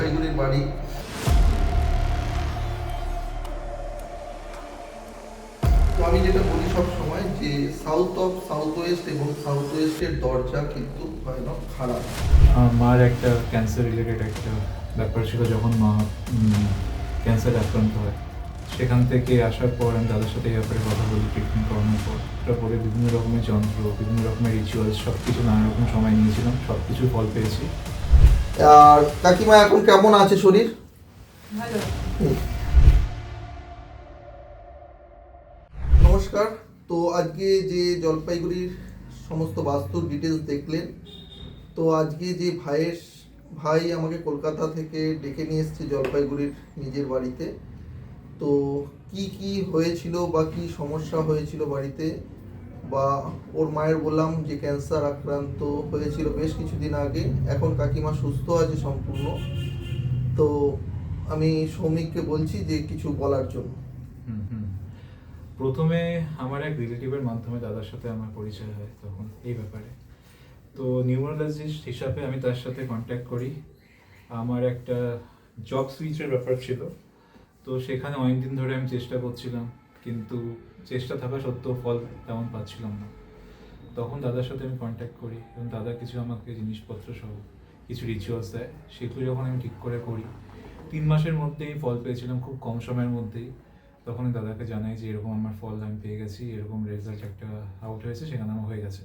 জলপাইগুড়ির বাড়ি। তো আমি যেটা বলি সব সময় যে সাউথ অফ সাউথ ওয়েস্ট এবং সাউথ ওয়েস্টের দরজা কিন্তু খারাপ। মার একটা ক্যান্সার রিলেটেড একটা ব্যাপার ছিল যখন মা ক্যান্সার আক্রান্ত হয়। সেখান থেকে আসার পর আমি দাদার সাথে এই ব্যাপারে কথা বলি ট্রিটমেন্ট করানোর পর। তারপরে বিভিন্ন রকমের যন্ত্র, বিভিন্ন রকমের রিচুয়ালস সব কিছু নানা রকম সময় নিয়েছিলাম সব কিছুর ফল পেয়েছি। আর কাকিমা এখন কেমন আছে শরীর? ভালো। নমস্কার। তো আজকে যে জলপাইগুড়ির সমস্ত বাস্তুর ডিটেলস দেখলেন তো আজকে যে ভাইয়ের ভাই আমাকে কলকাতা থেকে ডেকে নিয়ে এসেছে জলপাইগুড়ির নিজের বাড়িতে তো কি কি হয়েছিল বা কি সমস্যা হয়েছিল বাড়িতে বা ওর মায়ের বললাম যে ক্যান্সার আক্রান্ত হয়েছিল বেশ কিছুদিন আগে, এখন কাকিমা সুস্থ আছে সম্পূর্ণ। তো আমি সৌমিককে বলছি যে কিছু বলার জন্য। প্রথমে আমার এক রিলেটিভের মাধ্যমে দাদার সাথে আমার পরিচয় হয় তখন এই ব্যাপারে। তো নিউরোলজিস্ট হিসাবে আমি তার সাথে কন্ট্যাক্ট করি। আমার একটা জব সুইচের ব্যাপার ছিল। তো সেখানে অনেকদিন ধরে আমি চেষ্টা করছিলাম। কিন্তু চেষ্টা থাকা সত্ত্বেও ফল তেমন পাচ্ছিলাম না। তখন দাদার সাথে আমি কন্ট্যাক্ট করি এবং দাদা কিছু আমাকে জিনিসপত্র সহ কিছু রিচুয়ালস দেয়, সেগুলো যখন আমি ঠিক করে করি, তিন মাসের মধ্যেই ফল পেয়েছিলাম খুব কম সময়ের মধ্যেই। তখন দাদাকে জানাই যে এরকম আমার ফল আমি পেয়ে গেছি, এরকম রেজাল্ট একটা আউট হয়েছে, সেখানে আমার হয়ে গেছে।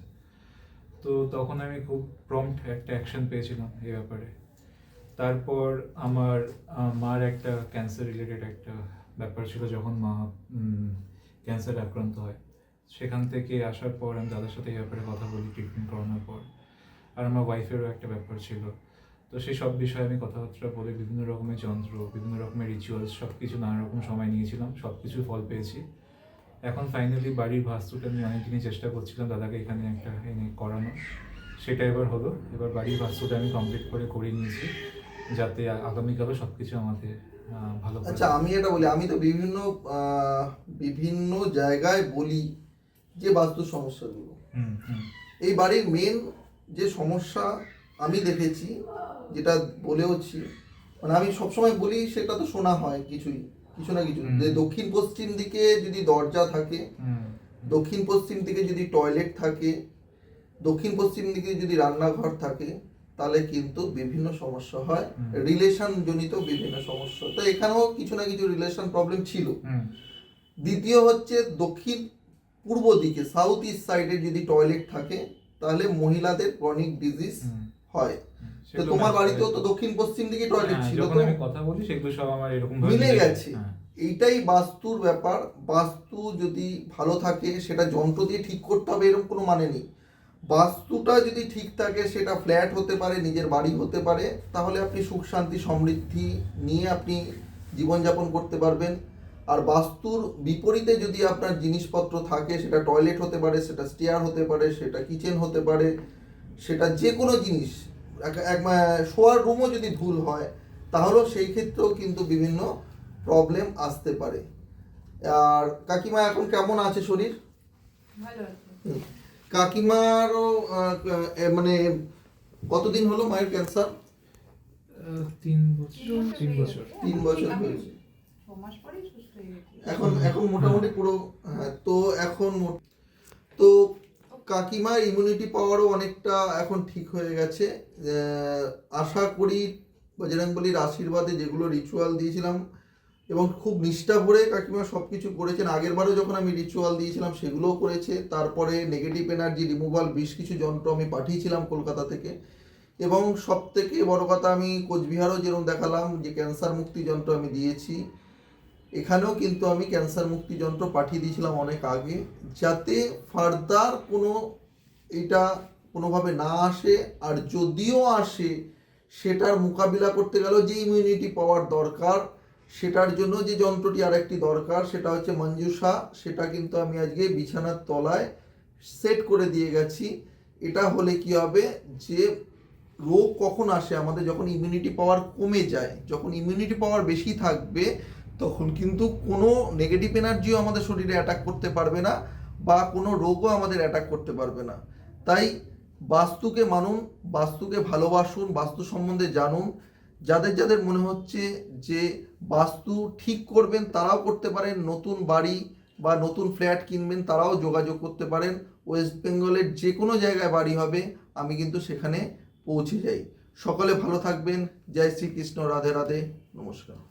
তো তখন আমি খুব প্রম্পট একটা অ্যাকশন পেয়েছিলাম এই ব্যাপারে। তারপর আমার মার একটা ক্যান্সার রিলেটেড একটা ব্যাপার ছিল যখন মা ক্যান্সার আক্রান্ত হয়। সেখান থেকে আসার পর আমি দাদার সাথে এই ব্যাপারে কথা বলি ট্রিটমেন্ট করানোর পর। আর আমার ওয়াইফেরও একটা ব্যাপার ছিল। তো সেই সব বিষয়ে আমি কথাবার্তা বলে বিভিন্ন রকমের যন্ত্র, বিভিন্ন রকমের রিচুয়ালস সব কিছু নানা রকম সময় নিয়েছিলাম সব কিছুর ফল পেয়েছি। এখন ফাইনালি বাড়ির ভাস্তুটা আমি অনেকদিনই চেষ্টা করছিলাম দাদাকে এখানে একটা এনে করানো সেটা এবার হলো, এবার বাড়ির ভাস্তুটা আমি কমপ্লিট করে করে নিয়েছি। যাতে আ- আগামীকালও সব কিছু আমাদের ভালো আচ্ছা আমি এটা বলি আমি তো বিভিন্ন বিভিন্ন জায়গায় বলি যে বাস্তু সমস্যাগুলো। এই বাড়ির মেন যে সমস্যা আমি দেখেছি যেটা বলেওছি মানে আমি সবসময় বলি সেটা তো শোনা হয় কিছুই কিছু না কিছু। যে দক্ষিণ পশ্চিম দিকে যদি দরজা থাকে দক্ষিণ পশ্চিম দিকে যদি টয়লেট থাকে দক্ষিণ পশ্চিম দিকে যদি রান্নাঘর থাকে তাহলে কিন্তু বিভিন্ন সমস্যা হয়। রিলেশন জনিত বিভিন্ন সমস্যা। তো এখানেও কিছু না কিছু রিলেশন প্রবলেম ছিল। দ্বিতীয় হচ্ছে দক্ষিণ পূর্ব দিকে সাউথ ইস্ট সাইডে যদি টয়লেট থাকে তাহলে মহিলাদের ক্রনিক ডিজিজ হয়। তো তোমার বাড়িতেও তো দক্ষিণ পশ্চিম দিকে টয়লেট হ্যাঁ, ছিল তো। আমি কথা বলি সেগুলো সব আমার এরকম মিলে মিলে গেছে। হ্যাঁ। এইটাই বাস্তুর ব্যাপার। বাস্তু যদি ভালো থাকে সেটা যন্ত্র দিয়ে ঠিক করতে হবে এরকম কোনো মানে নেই। বাস্তুটা যদি ঠিক থাকে সেটা ফ্ল্যাট হতে পারে নিজের বাড়ি হতে পারে তাহলে আপনি সুখ শান্তি সমৃদ্ধি নিয়ে আপনি জীবনযাপন করতে পারবেন। আর বাস্তুর বিপরীতে যদি আপনার জিনিসপত্র থাকে সেটা টয়লেট হতে পারে সেটা স্টেয়ার হতে পারে সেটা কিচেন হতে পারে সেটা যে কোনো জিনিস এক- শোয়ার রুমও যদি ভুল হয় তাহলেও সেই ক্ষেত্রেও কিন্তু বিভিন্ন প্রবলেম আসতে পারে। আর কাকিমা এখন কেমন আছে শরীর? ভালো আছে। হুম। কাকিমারও মানে কতদিন হলো মায়ের ক্যান্সার তিন বছর। তিন বছর তিন বছর। হয়েছে ছ মাস পরেই সুস্থ হয়ে গেছে। এখন এখন মোটামুটি পুরো হ্যাঁ তো এখন মো- তো কাকিমার ইমিউনিটি পাওয়ারও অনেকটা এখন ঠিক হয়ে গেছে। আশা করি বজরংবলির আশীর্বাদে যেগুলো রিচুয়াল দিয়েছিলাম এবং খুব নিষ্ঠা ভরে কাকিমা সব কিছু করেছেন। আগের বারও যখন আমি রিচুয়াল দিয়েছিলাম, সেগুলোও করেছে। তারপরে নেগেটিভ এনার্জি রিমুভাল বেশ কিছু যন্ত্র আমি পাঠিয়েছিলাম কলকাতা থেকে। এবং সব থেকে বড় কথা আমি কোচবিহারও যেরকম দেখালাম যে ক্যান্সার মুক্তি যন্ত্র আমি দিয়েছি। এখানেও কিন্তু আমি ক্যান্সার মুক্তি যন্ত্র পাঠিয়ে দিয়েছিলাম অনেক আগে। যাতে ফার্দার কোনো এটা কোনোভাবে না আসে, আর যদিও আসে, সেটার মোকাবিলা করতে গেলেও যে ইমিউনিটি পাওয়ার দরকার সেটার জন্য যে যন্ত্রটি আরেকটি দরকার, সেটা হচ্ছে মঞ্জুষা। সেটা কিন্তু আমি আজকে বিছানার তলায় সেট করে দিয়ে গেছি। এটা হলে কি হবে যে রোগ কখন আসে? আমাদের যখন ইমিউনিটি পাওয়ার কমে যায়, যখন ইমিউনিটি পাওয়ার বেশি থাকবে, তখন কিন্তু কোনো নেগেটিভ এনার্জিও আমাদের শরীরে অ্যাটাক করতে পারবে না বা কোনো রোগও আমাদের অ্যাটাক করতে পারবে না। তাই বাস্তুকে মানুন, বাস্তুকে ভালোবাসুন, বাস্তু সম্বন্ধে জানুন। যাদের যাদের মনে হচ্ছে যে বাস্তু ঠিক করবেন, তারাও করতে পারেন। নতুন বাড়ি বা নতুন ফ্ল্যাট কিনবেন, তারাও যোগাযোগ করতে পারেন। ওয়েস্ট বেঙ্গলের যে কোনো জায়গায় বাড়ি হবে, আমি কিন্তু সেখানে পৌঁছে যাই। সকলে ভালো থাকবেন। জয় শ্রীকৃষ্ণ। রাধে রাধে। নমস্কার।